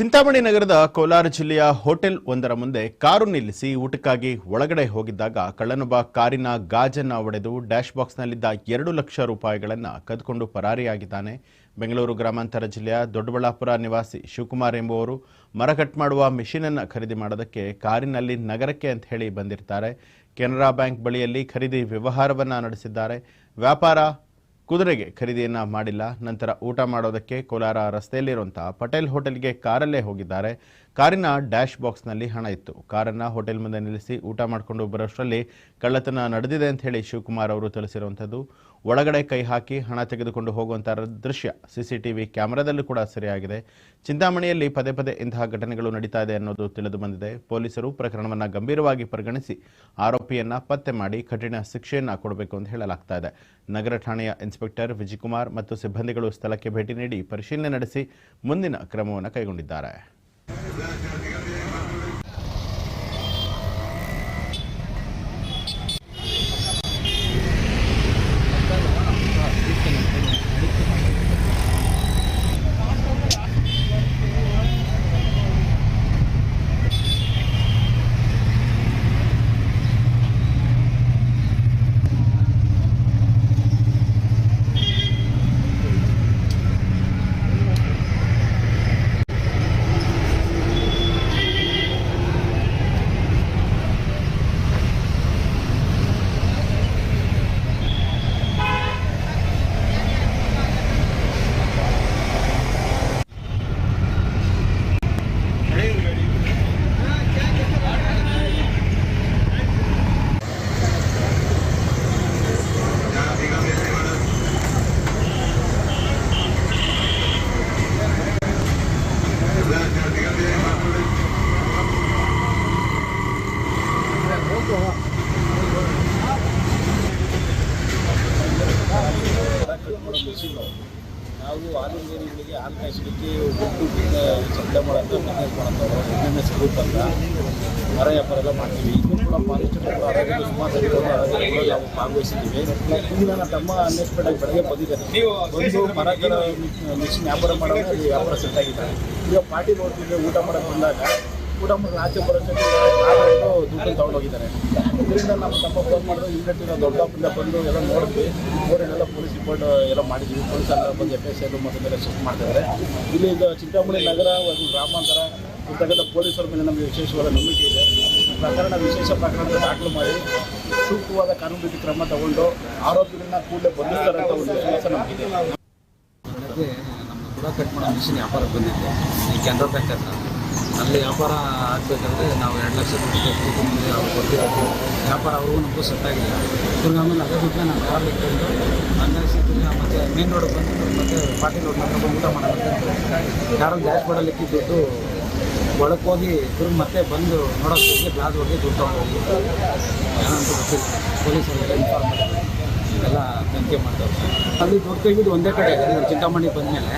ಚಿಂತಾಮಣಿ ನಗರದ ಕೋಲಾರ ಜಿಲ್ಲೆಯ ಹೋಟೆಲ್ ಒಂದರ ಮುಂದೆ ಕಾರು ನಿಲ್ಲಿಸಿ ಊಟಕ್ಕಾಗಿ ಒಳಗಡೆ ಹೋಗಿದ್ದಾಗ ಕಳ್ಳನೊಬ್ಬ ಕಾರಿನ ಗಾಜನ್ನ ಒಡೆದು ಡ್ಯಾಶ್ ಬಾಕ್ಸ್ನಲ್ಲಿದ್ದ ಎರಡು ಲಕ್ಷ ರೂಪಾಯಿಗಳನ್ನು ಕದ್ಕೊಂಡು ಪರಾರಿಯಾಗಿದ್ದಾನೆ. ಬೆಂಗಳೂರು ಗ್ರಾಮಾಂತರ ಜಿಲ್ಲೆಯ ದೊಡ್ಡಬಳ್ಳಾಪುರ ನಿವಾಸಿ ಶಿವಕುಮಾರ್ ಎಂಬುವರು ಮರ ಕಟ್ ಮಾಡುವ ಮಿಷಿನನ್ನು ಖರೀದಿ ಮಾಡೋದಕ್ಕೆ ಕಾರಿನಲ್ಲಿ ನಗರಕ್ಕೆ ಅಂತ ಹೇಳಿ ಬಂದಿರ್ತಾರೆ. ಕೆನರಾ ಬ್ಯಾಂಕ್ ಬಳಿಯಲ್ಲಿ ಖರೀದಿ ವ್ಯವಹಾರವನ್ನು ನಡೆಸಿದ್ದಾರೆ. ವ್ಯಾಪಾರ ಕುದುರೆಗೆ ಖರೀದಿಯನ್ನ ಮಾಡಿಲ್ಲ. ನಂತರ ಊಟ ಮಾಡೋದಕ್ಕೆ ಕೋಲಾರ ರಸ್ತೆಯಲ್ಲಿರುವಂತಹ ಪಟೇಲ್ ಹೋಟೆಲ್ಗೆ ಕಾರಲ್ಲೇ ಹೋಗಿದ್ದಾರೆ. ಕಾರಿನ ಡ್ಯಾಶ್ ಬಾಕ್ಸ್ನಲ್ಲಿ ಹಣ ಇತ್ತು. ಕಾರನ್ನ ಹೋಟೆಲ್ ಮುಂದೆ ನಿಲ್ಲಿಸಿ ಊಟ ಮಾಡಿಕೊಂಡು ಬರೋಷ್ಟರಲ್ಲಿ ಕಳ್ಳತನ ನಡೆದಿದೆ ಅಂತ ಹೇಳಿ ಶಿವಕುಮಾರ್ ಅವರು ತಿಳಿಸಿರುವಂಥದ್ದು. ಒಳಗಡೆ ಕೈ ಹಾಕಿ ಹಣ ತೆಗೆದುಕೊಂಡು ಹೋಗುವಂಥ ದೃಶ್ಯ ಸಿಸಿಟಿವಿ ಕ್ಯಾಮೆರಾದಲ್ಲೂ ಕೂಡ ಸೆರೆಯಾಗಿದೆ. ಚಿಂತಾಮಣಿಯಲ್ಲಿ ಪದೇ ಪದೇ ಇಂತಹ ಘಟನೆಗಳು ನಡೀತಾ ಇದೆ ಅನ್ನೋದು ತಿಳಿದು ಬಂದಿದೆ. ಪೊಲೀಸರು ಪ್ರಕರಣವನ್ನು ಗಂಭೀರವಾಗಿ ಪರಿಗಣಿಸಿ ಆರೋಪಿಯನ್ನ ಪತ್ತೆ ಮಾಡಿ ಕಠಿಣ ಶಿಕ್ಷೆಯನ್ನ ಕೊಡಬೇಕು ಅಂತ ಹೇಳಲಾಗ್ತಾ ಇದೆ. ನಗರ ಠಾಣೆಯ ಇನ್ಸ್ಪೆಕ್ಟರ್ ವಿಜಯಕುಮಾರ್ ಮತ್ತು ಸಿಬ್ಬಂದಿಗಳು ಸ್ಥಳಕ್ಕೆ ಭೇಟಿ ನೀಡಿ ಪರಿಶೀಲನೆ ನಡೆಸಿ ಮುಂದಿನ ಕ್ರಮವನ್ನು ಕೈಗೊಂಡಿದ್ದಾರೆ. ನಾವು ಹಾಲಿನ ನೀರುಗಳಿಗೆ ಹಾಲು ಕಾಯಿಸಲಿಕ್ಕೆ ಒಟ್ಟು ಶಬ್ದ ಮಾಡೋದು ಬಿಸ್ನೆಸ್ ಮಾಡೋದು ಅಂತ ಮರ ವ್ಯಾಪಾರ ಮಾಡ್ತೀವಿ ಇನ್ನೂ ನಾವು ಭಾಗವಹಿಸಿದ್ದೀವಿ ಈಗ ನನ್ನ ತಮ್ಮ ಬೆಳಗ್ಗೆ ಬಂದಿದ್ದಾನೆ ಒಂದು ಮರ ಗಿಡ ಮಿಷಿನ್ ವ್ಯಾಪಾರ ಮಾಡೋದು ವ್ಯಾಪಾರ ಸೆಟ್ ಆಗಿದ್ದಾರೆ ಪಾರ್ಟಿ ಊಟ ಮಾಡಕ್ಕೆ ಬಂದಾಗ ಊಟ ಮಾಡಿ ಆಚೆ ಬರೋಷ್ಟಕ್ಕೆ ದುಡ್ಡು ತೊಗೊಂಡೋಗಿದ್ದಾರೆ. ಇದರಿಂದ ನಾವು ತಮ್ಮ ಫೋನ್ ಮಾಡಿದ್ರು, ಇಮ್ಮಿಡಿಯೇಟ್ ದೊಡ್ಡಪ್ಪಿಂದ ಬಂದು ಎಲ್ಲ ನೋಡಿದ್ವಿ ಊರಿನೆಲ್ಲ ಪೊಲೀಸ್ ರಿಪೋರ್ಟ್ ಎಲ್ಲ ಮಾಡಿದ್ವಿ ಪೊಲೀಸ್ ಎಲ್ಲ ಬಂದು ಎಫ್ ಎಸ್ ಐ ಮತ್ತು ಮೇಲೆ ಶಿಫ್ಟ್ ಮಾಡ್ತಿದ್ದಾರೆ. ಇಲ್ಲಿ ಈಗ ಚಿಂತಾಮಣಿ ನಗರ, ಒಂದು ಗ್ರಾಮಾಂತರ ಇರ್ತಕ್ಕಂಥ ಪೊಲೀಸರ ಮೇಲೆ ನಮಗೆ ವಿಶೇಷವಾದ ನಂಬಿಕೆ ಇದೆ. ಪ್ರಕರಣ ವಿಶೇಷ ಪ್ರಕರಣ ದಾಖಲು ಮಾಡಿ, ಸೂಕ್ತವಾದ ಕಾನೂನು ರೀತಿ ಕ್ರಮ ತಗೊಂಡು ಆರೋಪಿಗಳನ್ನ ಕೂಡಲೇ ಬಂಧಿಸ್ತಾರೆ ಅಂತ ಒಂದು ವಿಶ್ವಾಸ ನಮಗಿದೆ ನಮ್ಮ ಕೂಡ ಕಟ್ ಮಾಡೋ ಮಿಷಿನ್ ವ್ಯಾಪಾರ ಬಂದಿದೆ. ಈ ಕೆನರಾ ಬ್ಯಾಂಕ್ ಅಂತ ಅಲ್ಲಿ ವ್ಯಾಪಾರ ಆಗಬೇಕಂದ್ರೆ ನಾವು ಎರಡು ಲಕ್ಷ ರೂಪಾಯಿ ಮುಂದೆ ಅವ್ರು ಕೊಟ್ಟಿರೋದು. ವ್ಯಾಪಾರ ಅವ್ರಿಗೂ ನಮಗೂ ಸೆಟ್ ಆಗಿಲ್ಲ. ಇವ್ರಿಗೆ ಆಮೇಲೆ ಅದೇ ದುಡ್ಡನ್ನ ನಾನು ಕಾರ್ ಇಟ್ಕೊಂಡು ಹಂಗಾಗಿ ಮತ್ತು ಮೇನ್ ರೋಡ್ ಬಂದು ಮತ್ತೆ ಪಾಟೀಲ್ ರೋಡ್ ಹತ್ರ ಊಟ ಮಾಡೋದು ಯಾರು ಡ್ಯಾಶ್ ಬೋರ್ಡಲ್ಲಿ ಇಕ್ಕಿದ ಒಳಕ್ಕೆ ಹೋಗಿ ಇವ್ರಿಗೆ ಮತ್ತೆ ಬಂದು ನೋಡೋಕ್ಕೆ ಗ್ಲಾಸ್ ಹೋಗಿ ದುಡ್ಡು ಹೋಗಿ. ಏನಂತ ಗೊತ್ತಿಲ್ಲ. ಪೊಲೀಸರಿಗೆ ಇನ್ಫಾರ್ಮ್ ಮಾಡಿದ್ರು. ಎಲ್ಲ ತನಿಖೆ ಮಾಡ್ತಾರೆ. ಅಲ್ಲಿ ದುಡ್ಡು ತೆಗೆದು ಒಂದೇ ಕಡೆ. ಚಿಂತಾಮಣಿ ಬಂದಮೇಲೆ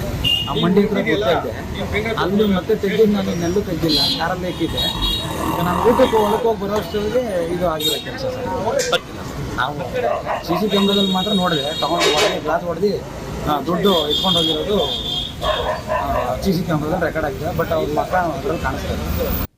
ಆ ಮಂಡಿ ಹತ್ರ ಇದೆ. ಅಲ್ಲಿ ಮತ್ತೆ ತೆಗೆದು ನಾನು ನೆಲ್ಲು ತೆಗ್ದಿಲ್ಲ. ಬೇಕಿದೆ. ಈಗ ನಾನು ಊಟಕ್ಕೆ ಒಳಕೋಗಿ ಬರೋ ಅಷ್ಟೊತ್ತಿಗೆ ಇದು ಆಗಿರೋ ಕೆಲಸ ಸರ್. ನಾವು ಸಿ ಸಿ ಕ್ಯಾಮ್ರಾದಲ್ಲಿ ಮಾತ್ರ ನೋಡಿದೆ. ತಗೊಂಡು ಹೊಡೆದು ಗ್ಲಾಸ್ ಹೊಡೆದು ದುಡ್ಡು ಇಟ್ಕೊಂಡು ಹೋಗಿರೋದು ಸಿ ಸಿ ಕ್ಯಾಮ್ರಾದಲ್ಲಿ ರೆಕಾರ್ಡ್ ಆಗಿದೆ. ಬಟ್ ಅವ್ರ ಮಾತ್ರ ಅದರಲ್ಲಿ ಕಾಣಿಸ್ತಾ ಇದೆ